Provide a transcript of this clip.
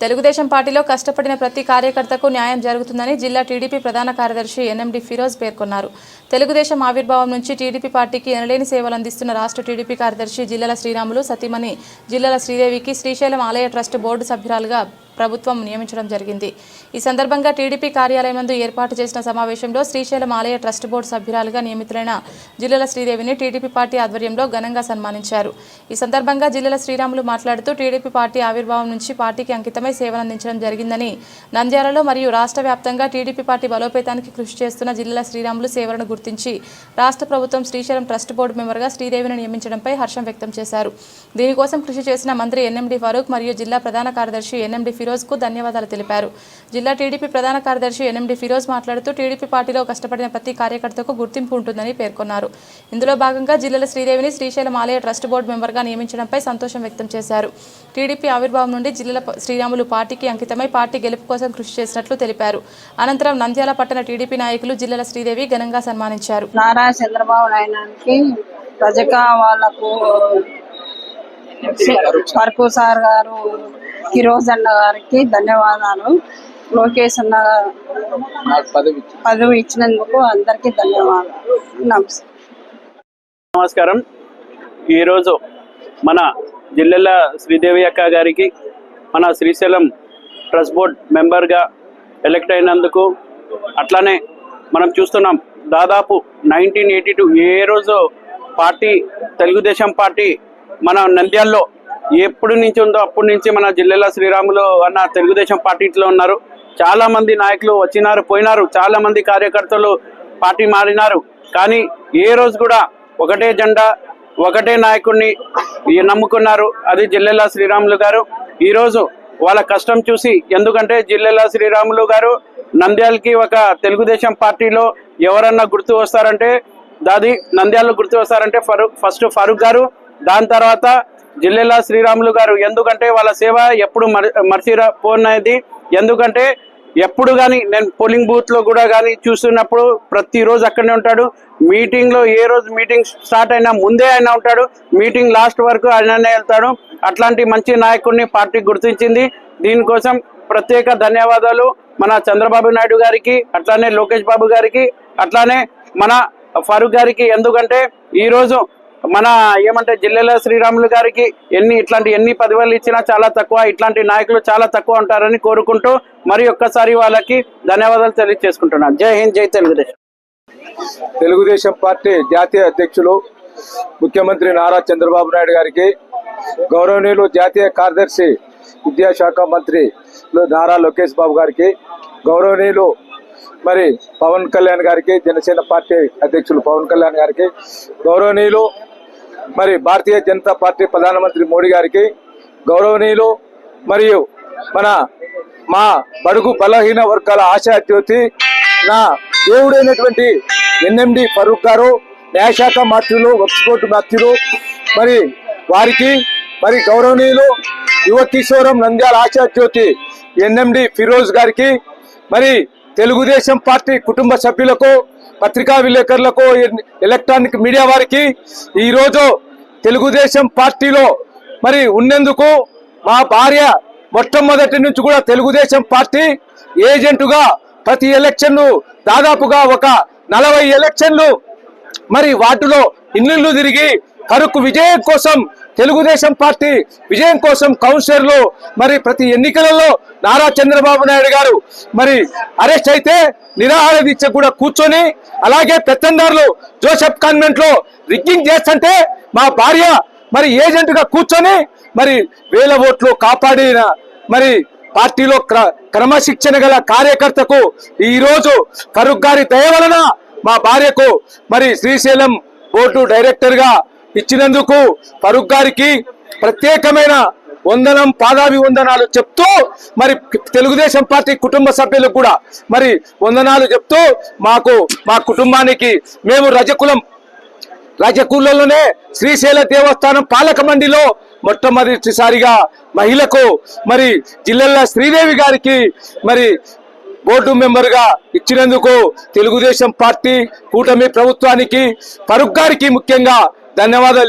తెలుగుదేశం పార్టీలో కష్టపడిన ప్రతి కార్యకర్తకు న్యాయం జరుగుతుందని జిల్లా టీడీపీ ప్రధాన కార్యదర్శి ఎన్ఎండి ఫిరోజ్ పేర్కొన్నారు. తెలుగుదేశం ఆవిర్భావం నుంచి టీడీపీ పార్టీకి ఎనలేని సేవలు అందిస్తున్న రాష్ట్ర టీడీపీ కార్యదర్శి జిల్లాల శ్రీరాములు సతీమణి జిల్లాల శ్రీదేవికి శ్రీశైలం ఆలయ ట్రస్ట్ బోర్డు సభ్యురాలుగా ప్రభుత్వం నియమించడం జరిగింది. ఈ సందర్భంగా టీడీపీ కార్యాలయం నందు ఏర్పాటు చేసిన సమావేశంలో శ్రీశైలం ఆలయ ట్రస్ట్ బోర్డు సభ్యురాలుగా నియమితులైన జిల్లాల శ్రీదేవిని టీడీపీ పార్టీ ఆధ్వర్యంలో ఘనంగా సన్మానించారు. ఈ సందర్భంగా జిల్లాల శ్రీరాములు మాట్లాడుతూ టీడీపీ పార్టీ ఆవిర్భావం నుంచి పార్టీకి అంకితమై సేవలందించడం జరిగిందని నంద్యాలలో మరియు రాష్ట్ర వ్యాప్తంగా టీడీపీ పార్టీ బలోపేతానికి కృషి చేస్తున్న జిల్లాల శ్రీరాములు సేవలను గుర్తించి రాష్ట్ర ప్రభుత్వం శ్రీశైలం ట్రస్ట్ బోర్డు మెంబర్గా శ్రీదేవిని నియమించడంపై హర్షం వ్యక్తం చేశారు. దీనికోసం కృషి చేసిన మంత్రి ఎన్ఎండి ఫరూక్ మరియు జిల్లా ప్రధాన కార్యదర్శి ఎన్ఎండి ఫిరోజ్కు ధన్యవాదాలు తెలిపారు. జిల్లా టీడీపీ ప్రధాన కార్యదర్శి ఎన్ఎండి ఫిరోజ్ మాట్లాడుతూ టీడీపీ పార్టీలో కష్టపడిన ప్రతి కార్యకర్తకు గుర్తింపు ఉంటుందని పేర్కొన్నారు. ఇందులో భాగంగా జిల్లాల శ్రీదేవిని శ్రీశైలం ఆలయ ట్రస్ట్ బోర్డు మెంబర్గా నియమించడంపై సంతోషం వ్యక్తం చేశారు. టీడీపీ ఆవిర్భావం నుండి జిల్లాల శ్రీరాములు పార్టీకి అంకితమై పార్టీ గెలుపు కోసం కృషి చేసినట్లు తెలిపారు. అనంతరం నంద్యాల పట్టణ టీడీపీ నాయకులు జిల్లాల శ్రీదేవి ఘనంగా సన్మానించారు. నారా చంద్రబాబు నాయనానికి ప్రజగా వాళ్ళకు వరకు సార్ గారు ఫిరోజ్ అన్న గారికి ధన్యవాదాలు. లోకేష్ అన్న పదవి ఇచ్చినందుకు అందరికీ ధన్యవాదాలు. నమస్తే నమస్కారం. ఈరోజు మన జిల్లెల శ్రీదేవి అక్క గారికి మన శ్రీశైలం ట్రస్ట్ బోర్డ్ మెంబర్గా ఎలక్ట్ అయినందుకు అట్లానే మనం చూస్తున్నాం దాదాపు నైన్టీన్ ఎయిటీ టూ ఏ రోజు పార్టీ తెలుగుదేశం పార్టీ మన నంద్యాల్లో ఎప్పటి నుంచి ఉందో అప్పటి నుంచి మన జిల్లెల శ్రీరాములు అన్న తెలుగుదేశం పార్టీలో ఉన్నారు. చాలా మంది నాయకులు వచ్చినారు పోయినారు. చాలా మంది కార్యకర్తలు పార్టీ మారినారు. కానీ ఏ రోజు కూడా ఒకటే జెండా ఒకటే నాయకుడిని నమ్ముకున్నారు అది జిల్లెల శ్రీరాములు గారు. ఈరోజు వాళ్ళ కష్టం చూసి ఎందుకంటే జిల్లెల శ్రీరాములు గారు నంద్యాలకి ఒక తెలుగుదేశం పార్టీలో ఎవరన్నా గుర్తు వస్తారంటే దాది నంద్యాలలో గుర్తు వస్తారంటే ఫరూక్ ఫస్ట్ ఫరూక్ గారు. దాని తర్వాత జిల్లెల శ్రీరాములు గారు ఎందుకంటే వాళ్ళ సేవ ఎప్పుడు మర మర్చిరా పోనది. ఎందుకంటే ఎప్పుడు కానీ నేను పోలింగ్ బూత్లో కూడా కానీ చూస్తున్నప్పుడు ప్రతిరోజు అక్కడనే ఉంటాడు. మీటింగ్లో ఏ రోజు మీటింగ్ స్టార్ట్ అయినా ముందే ఆయన ఉంటాడు. మీటింగ్ లాస్ట్ వరకు ఆయననే వెళ్తాడు. అట్లాంటి మంచి నాయకుడిని పార్టీ గుర్తించింది. దీనికోసం ప్రత్యేక ధన్యవాదాలు మన చంద్రబాబు నాయుడు గారికి అట్లానే లోకేష్ బాబు గారికి అట్లానే మన ఫరూక్ గారికి. ఎందుకంటే ఈరోజు మన ఏమంటే జిల్లాలో శ్రీరాములు గారికి ఎన్ని ఇట్లాంటి ఎన్ని పదవులు ఇచ్చినా చాలా తక్కువ ఇట్లాంటి నాయకులు చాలా తక్కువ ఉంటారని కోరుకుంటూ మరి ఒక్కసారి వాళ్ళకి ధన్యవాదాలు తెలియజేసుకుంటున్నాను. జై హింద్ జై తెలుగుదేశం. తెలుగుదేశం పార్టీ జాతీయ అధ్యక్షులు ముఖ్యమంత్రి నారా చంద్రబాబు నాయుడు గారికి గౌరవనీయులు జాతీయ కార్యదర్శి విద్యాశాఖ మంత్రి నారా లోకేష్ బాబు గారికి గౌరవనీయులు మరి పవన్ కళ్యాణ్ గారికి జనసేన పార్టీ అధ్యక్షులు పవన్ కళ్యాణ్ గారికి గౌరవనీయులు మరి భారతీయ జనతా పార్టీ ప్రధానమంత్రి మోడీ గారికి గౌరవనీయులు మరియు మన మా బడుగు బలహీన వర్గాల ఆశా జ్యోతి నా దేవుడైనటువంటి ఎన్ఎండి ఫరూక్ గారు న్యాయశాఖ మంత్రులు వక్స్కోట్ మాత్రులు మరి వారికి మరి గౌరవనీయులు యువ కిశోరం నంద్యాల ఆశా జ్యోతి ఎన్ఎండి ఫిరోజ్ గారికి మరి తెలుగుదేశం పార్టీ కుటుంబ సభ్యులకు పత్రికా విలేకరులకు ఎలక్ట్రానిక్ మీడియా వారికి ఈరోజు తెలుగుదేశం పార్టీలో మరి ఉన్నందుకు మా భార్య మొట్టమొదటి నుంచి కూడా తెలుగుదేశం పార్టీ ఏజెంటుగా ప్రతి ఎలక్షన్ను దాదాపుగా ఒక నలభై ఎలక్షన్లు మరి వాటిలో ఇల్లు తిరిగి కరుకు విజయం కోసం తెలుగుదేశం పార్టీ విజయం కోసం కౌన్సిలర్లు మరి ప్రతి ఎన్నికలలో నారా చంద్రబాబు నాయుడు గారు మరి అరెస్ట్ అయితే నిరాహార దీక్ష కూడా కూర్చొని అలాగే పెత్తందారులు జోసెఫ్ కాన్వెంట్లో రిగ్గింగ్ చేస్తుంటే మా భార్య మరి ఏజెంట్గా కూర్చొని మరి వేల ఓట్లు కాపాడిన మరి పార్టీలో క్రమశిక్షణ గల కార్యకర్తకు ఈరోజు కరుగ్గారి దయ వలన మా భార్యకు మరి శ్రీశైలం బోర్డు డైరెక్టర్గా ఇచ్చినందుకు ఫరూక్ గారికి ప్రత్యేకమైన వందనం పాదాభి వందనాలు చెప్తూ మరి తెలుగుదేశం పార్టీ కుటుంబ సభ్యులకు కూడా మరి వందనాలు చెప్తూ మాకు మా కుటుంబానికి మేము రజకులం రాజకూలలోనే శ్రీశైల దేవస్థానం పాలకమండిలో మొట్టమొదటిసారిగా మహిళకు మరి జిల్లెల్ల శ్రీదేవి గారికి మరి బోర్డు మెంబరుగా ఇచ్చినందుకు తెలుగుదేశం పార్టీ కూటమి ప్రభుత్వానికి ఫరూక్ గారికి ముఖ్యంగా ధన్యవాదాలు.